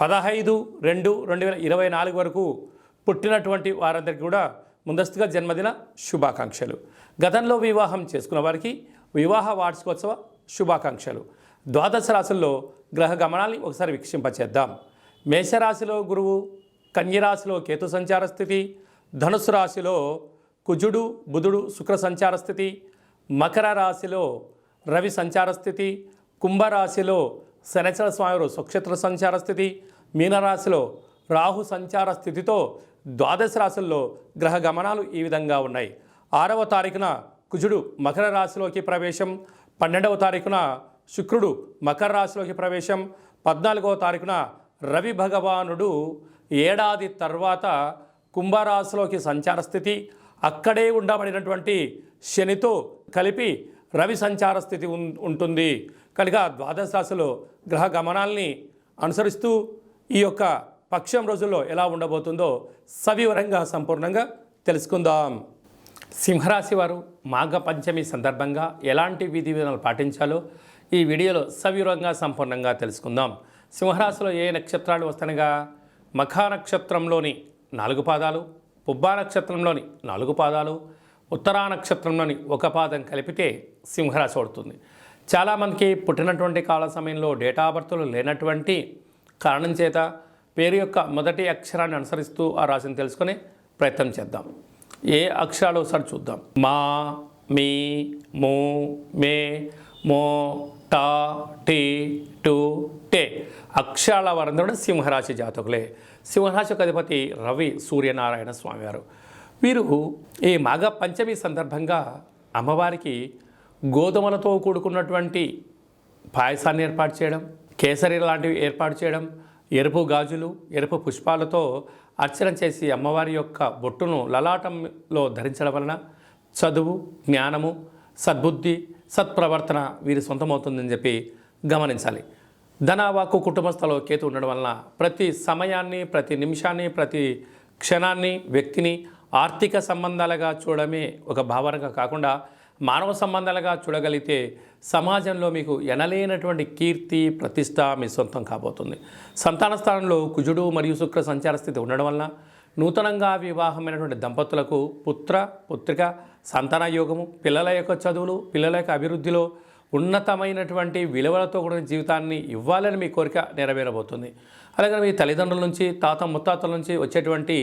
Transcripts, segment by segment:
పదహైదు రెండు రెండు వేల ఇరవై నాలుగు వరకు పుట్టినటువంటి వారందరికీ కూడా ముందస్తుగా జన్మదిన శుభాకాంక్షలు. గతంలో వివాహం చేసుకున్న వారికి వివాహ వార్షికోత్సవ శుభాకాంక్షలు. ద్వాదశ రాశుల్లో గ్రహ గమనాల్ని ఒకసారి వీక్షింపచేద్దాం. మేషరాశిలో గురువు కన్యరాశిలో కేతు సంచార స్థితి ధనుసు రాశిలో కుజుడు బుధుడు శుక్ర సంచార స్థితి మకర రాశిలో రవి సంచార స్థితి కుంభరాశిలో శనిచర స్వామివారు స్వక్షేత్ర సంచార స్థితి మీనరాశిలో రాహు సంచార స్థితితో ద్వాదశ రాశుల్లో గ్రహ గమనాలు ఈ విధంగా ఉన్నాయి. ఆరవ తారీఖున కుజుడు మకర రాశిలోకి ప్రవేశం పన్నెండవ తారీఖున శుక్రుడు మకర రాశిలోకి ప్రవేశం పద్నాలుగవ తారీఖున రవి భగవానుడు ఏడాది తర్వాత కుంభరాశిలోకి సంచార స్థితి అక్కడే ఉండబడినటువంటి శనితో కలిపి రవి సంచార స్థితి ఉం- ఉంటుంది. కనుక ద్వాదశ రాశిలో గ్రహ గమనాల్ని అనుసరిస్తూ ఈ యొక్క పక్షం రోజుల్లో ఎలా ఉండబోతుందో సవివరంగా సంపూర్ణంగా తెలుసుకుందాం. సింహరాశి వారు మాఘ పంచమి సందర్భంగా ఎలాంటి విధి విధానాలు పాటించాలో ఈ వీడియోలో సవివరంగా సంపూర్ణంగా తెలుసుకుందాం. సింహరాశిలో ఏ నక్షత్రాలు వస్తనగా మఖా నక్షత్రంలోని నాలుగు పాదాలు పుబ్బా నక్షత్రంలోని నాలుగు పాదాలు ఉత్తరా నక్షత్రంలోని ఒక పాదం కలిపితే సింహరాశి పడుతుంది చాలామందికి పుట్టినటువంటి కాల సమయంలో డేటా బర్త్లు లేనటువంటి కారణం చేత పేరు యొక్క మొదటి అక్షరాన్ని అనుసరిస్తూ ఆ రాశిని తెలుసుకునే ప్రయత్నం చేద్దాం. ఏ అక్షరాలు ఒకసారి చూద్దాం. మా మీ మూ మే మో టా టీ టు టే. అక్షరాల వారందరూ కూడా సింహరాశి జాతకులే. సింహరాశి అధిపతి రవి సూర్యనారాయణ స్వామివారు వీరు ఈ మాఘ పంచమి సందర్భంగా అమ్మవారికి గోధుమలతో కూడుకున్నటువంటి పాయసాన్ని ఏర్పాటు చేయడం కేసరి లాంటివి ఏర్పాటు చేయడం ఎరుపు గాజులు ఎరుపు పుష్పాలతో అర్చన చేసి అమ్మవారి యొక్క బొట్టును లలాటంలో ధరించడం వలన చదువు జ్ఞానము సద్బుద్ధి సత్ప్రవర్తన వీరి సొంతమవుతుందని చెప్పి గమనించాలి. ధనావాకు కుటుంబస్థలో కేతు ఉండడం వలన ప్రతి సమయాన్ని ప్రతి నిమిషాన్ని ప్రతి క్షణాన్ని వ్యక్తిని ఆర్థిక సంబంధాలుగా చూడడమే ఒక భావనగా కాకుండా మానవ సంబంధాలుగా చూడగలిగితే సమాజంలో మీకు ఎనలేనటువంటి కీర్తి ప్రతిష్ట మీ సొంతం కాబోతుంది. సంతాన స్థానంలో కుజుడు మరియు శుక్ర సంచార స్థితి ఉండడం వలన నూతనంగా వివాహమైనటువంటి దంపతులకు పుత్ర పుత్రిక సంతాన యోగము పిల్లల యొక్క చదువులు పిల్లల యొక్క అభివృద్ధిలో ఉన్నతమైనటువంటి విలువలతో కూడిన జీవితాన్ని ఇవ్వాలని మీ కోరిక నెరవేరబోతుంది. అలాగే మీ తల్లిదండ్రుల నుంచి తాత ముత్తాతల నుంచి వచ్చేటువంటి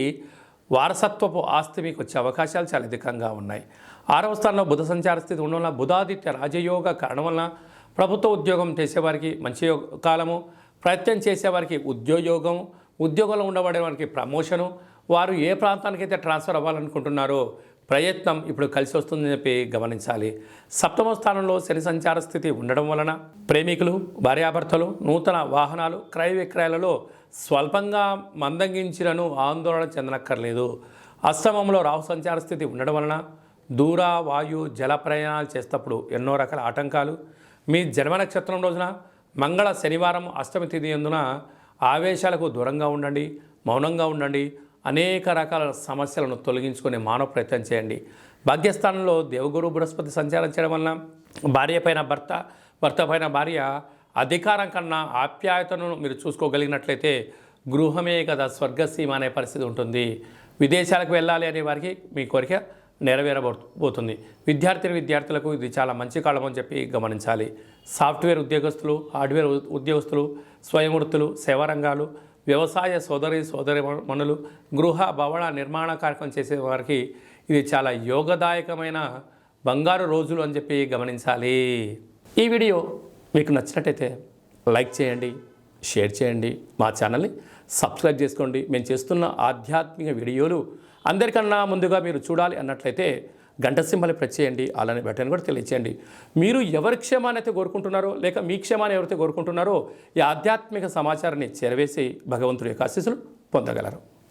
వారసత్వపు ఆస్తి మీకు వచ్చే అవకాశాలు చాలా అధికంగా ఉన్నాయి. ఆరవ స్థానంలో బుధ సంచార స్థితి ఉండడం వల్ల బుధాదిత్య రాజయోగ కారణం వలన ప్రభుత్వ ఉద్యోగం చేసేవారికి మంచి యోగ- కాలము ప్రయత్నం చేసేవారికి ఉద్యోగం ఉద్యోగంలో ఉండబడే వారికి ప్రమోషను వారు ఏ ప్రాంతానికైతే ట్రాన్స్ఫర్ అవ్వాలనుకుంటున్నారో ప్రయత్నం ఇప్పుడు కలిసి వస్తుందని చెప్పి గమనించాలి. సప్తమ స్థానంలో శని సంచార స్థితి ఉండడం వలన ప్రేమికులు భార్యాభర్తలు నూతన వాహనాలు క్రయ విక్రయాలలో స్వల్పంగా మందగించినను ఆందోళన చెందనక్కర్లేదు. అష్టమంలో రాహు సంచార స్థితి ఉండడం వలన దూర వాయు జల ప్రయాణాలు చేసేటప్పుడు ఎన్నో రకాల ఆటంకాలు. మీ జన్మ నక్షత్రం రోజున మంగళ శనివారం అష్టమి తిథి ఎందున ఆవేశాలకు దూరంగా ఉండండి మౌనంగా ఉండండి అనేక రకాల సమస్యలను తొలగించుకునే మానవ ప్రయత్నం చేయండి. భాగ్యస్థానంలో దేవగురు బృహస్పతి సంచారం చేయడం వలన భార్య పైన భర్త భర్త పైన భార్య అధికారం కన్నా ఆప్యాయతను మీరు చూసుకోగలిగినట్లయితే గృహమే కదా స్వర్గసీమ అనే పరిస్థితి ఉంటుంది. విదేశాలకు వెళ్ళాలి అనే వారికి మీ కోరిక నెరవేరబోతుంది. విద్యార్థిని విద్యార్థులకు ఇది చాలా మంచి కాలం అని చెప్పి గమనించాలి. సాఫ్ట్వేర్ ఉద్యోగస్తులు హార్డ్వేర్ ఉద్యోగస్తులు స్వయం వృత్తులు సేవా రంగాలు వ్యవసాయ సోదరి సోదరి మనులు గృహ భవన నిర్మాణ కార్యక్రమం చేసే వారికి ఇది చాలా యోగదాయకమైన బంగారు రోజులు అని చెప్పి గమనించాలి. ఈ వీడియో మీకు నచ్చినట్టయితే లైక్ చేయండి షేర్ చేయండి మా ఛానల్ని సబ్స్క్రైబ్ చేసుకోండి. మేము చేస్తున్న ఆధ్యాత్మిక వీడియోలు అందరికన్నా ముందుగా మీరు చూడాలి అన్నట్లయితే గంట సింబల్ ప్రెస్ చేయండి అలానే బటన్ కూడా తెలియచేయండి. మీరు ఎవరి క్షేమాన్ని అయితే కోరుకుంటున్నారో లేక మీ క్షేమాన్ని ఎవరైతే కోరుకుంటున్నారో ఈ ఆధ్యాత్మిక సమాచారాన్ని చేరవేసి భగవంతుడి యొక్క ఆశీస్సులు పొందగలరు.